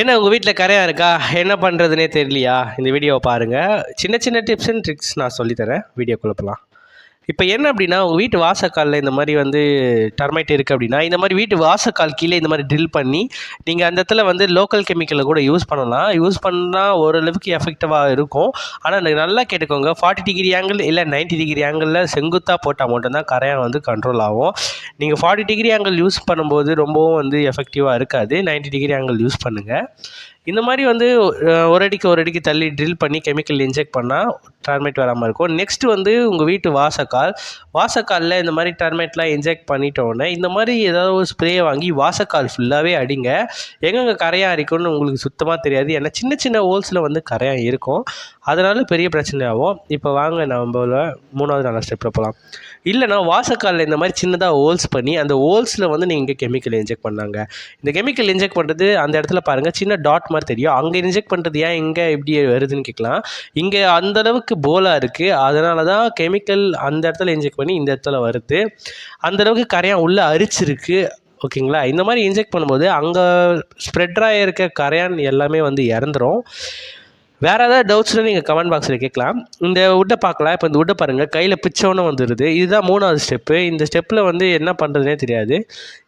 என்ன உங்கள் வீட்டில் கரையாக இருக்கா? என்ன பண்ணுறதுனே தெரியலையா? இந்த வீடியோவை பாருங்கள் சின்ன சின்ன டிப்ஸ் அண்ட் ட்ரிக்ஸ் நான் சொல்லித்தரேன். வீடியோ குழப்பலாம் இப்போ என்ன அப்படின்னா உங்கள் வீட்டு வாசக்காலில் இந்த மாதிரி வந்து டர்மைட் இருக்குது அப்படின்னா இந்த மாதிரி வீட்டு வாசக்கால் கீழே இந்த மாதிரி ட்ரில் பண்ணி நீங்கள் அந்த இடத்துல வந்து லோக்கல் கெமிக்கலை கூட யூஸ் பண்ணலாம். யூஸ் பண்ணால் ஓரளவுக்கு எஃபெக்டிவாக இருக்கும். ஆனால் எனக்கு நல்லா கேட்டுக்கோங்க ஃபார்ட்டி டிகிரி ஆங்கிள் இல்லை 90 டிகிரி ஆங்கிளில் செங்குத்தாக போட்டால் மட்டும்தான் கரையான் வந்து கண்ட்ரோல் ஆகும். நீங்கள் ஃபார்ட்டி டிகிரி ஆங்கிள் யூஸ் பண்ணும்போது ரொம்பவும் வந்து எஃபெக்டிவாக இருக்காது. 90 டிகிரி ஆங்கிள் யூஸ் பண்ணுங்கள் இந்த மாதிரி வந்து ஒரு அடிக்கு ஒரு அடிக்கு தள்ளி ட்ரில் பண்ணி கெமிக்கல் இன்ஜெக்ட் பண்ணால் டர்மைட் வராமல் இருக்கும். நெக்ஸ்ட் வந்து உங்கள் வீட்டு வாசக்கால். வாசக்காலில் இந்த மாதிரி டர்மைட்லாம் இன்ஜெக்ட் பண்ணிட்டோன்னே இந்த மாதிரி ஏதாவது ஒரு ஸ்ப்ரே வாங்கி வாசக்கால் ஃபுல்லாகவே அடிங்க. எங்கெங்கே கரையாக அரிக்கும்னு உங்களுக்கு சுத்தமாக தெரியாது. ஏன்னா சின்ன சின்ன ஹோல்ஸில் வந்து கரையாக இருக்கும். அதனால பெரிய பிரச்சனையாகும். இப்போ வாங்க நம்ம மூணாவது நாலு ஸ்டெப்பில் போகலாம் இல்லைனா வாசக்காலில் இந்த மாதிரி சின்னதாக ஹோல்ஸ் பண்ணி அந்த ஹோல்ஸில் வந்து நீங்கள் கெமிக்கல் இன்ஜெக்ட் பண்ணாங்க? இந்த கெமிக்கல் இன்ஜெக்ட் பண்ணுறது அந்த இடத்துல பாருங்கள் சின்ன டாட் மாதிரி தெரியும். அங்கே இன்ஜெக்ட் பண்ணுறது ஏன் இங்கே இப்படி வருதுன்னு கேட்கலாம். இங்கே அந்த அளவுக்கு போலாக இருக்குது அதனால தான் கெமிக்கல் அந்த இடத்துல இன்ஜெக்ட் பண்ணி இந்த இடத்துல வருது. அந்த அளவுக்கு கரையான் உள்ளே அரிச்சிருக்கு. ஓகேங்களா இந்த மாதிரி இன்ஜெக்ட் பண்ணும்போது அங்கே ஸ்ப்ரெட்ராக இருக்க கரையான் எல்லாமே வந்து இறந்துரும். வேறு ஏதாவது டவுட்ஸ்னால் நீங்கள் கமெண்ட் பாக்ஸில் கேட்கலாம். இந்த உட்டை பார்க்கலாம். இப்போ இந்த உட்டை பாருங்கள் கையில் பிச்சோன்னு வந்துடுது இதுதான் மூணாவது ஸ்டெப்பு இந்த ஸ்டெப்பில் வந்து என்ன பண்ணுறதுனே தெரியாது.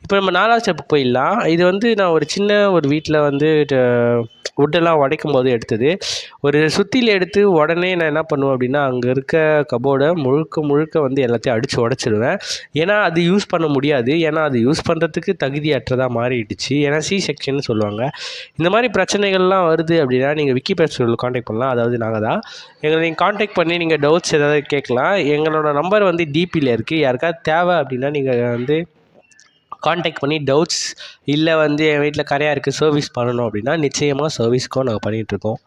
இப்போ நம்ம நாலாவது ஸ்டெப்பு போயிடலாம். இது வந்து நான் ஒரு சின்ன ஒரு வீட்டில் வந்து உட்டெல்லாம் உடைக்கும் போது எடுத்தது. ஒரு சுத்தியில் எடுத்து உடனே நான் என்ன பண்ணுவேன் அப்படின்னா அங்கே இருக்க கபோர்டை முழுக்க முழுக்க வந்து எல்லாத்தையும் அடித்து உடச்சிடுவேன் ஏன்னா அது யூஸ் பண்ண முடியாது. ஏன்னா அது யூஸ் பண்ணுறதுக்கு தகுதியற்றதாக மாறிடுச்சு. ஏன்னா சி செக்ஷன் சொல்லுவாங்க. இந்த மாதிரி பிரச்சனைகள்லாம் வருது அப்படின்னா நீங்கள் விக்கி பேசுகளில் காண்டாக்ட் பண்ணலாம். அதாவது நாங்கள் தான். எங்களை நீங்கள் காண்டாக்ட் பண்ணி நீங்கள் டவுட்ஸ் ஏதாவது கேட்கலாம். எங்களோட நம்பர் வந்து டிபியில் இருக்குது யாருக்காவது தேவை அப்படின்னா நீங்கள் வந்து காண்டாக்ட் பண்ணி டவுட்ஸ் இல்லை வந்து என் வீட்டில் கரையாக இருக்குது சர்வீஸ் பண்ணணும் அப்படின்னா நிச்சயமாக சர்வீஸ்க்கும் நாங்கள் பண்ணிகிட்ருக்கோம்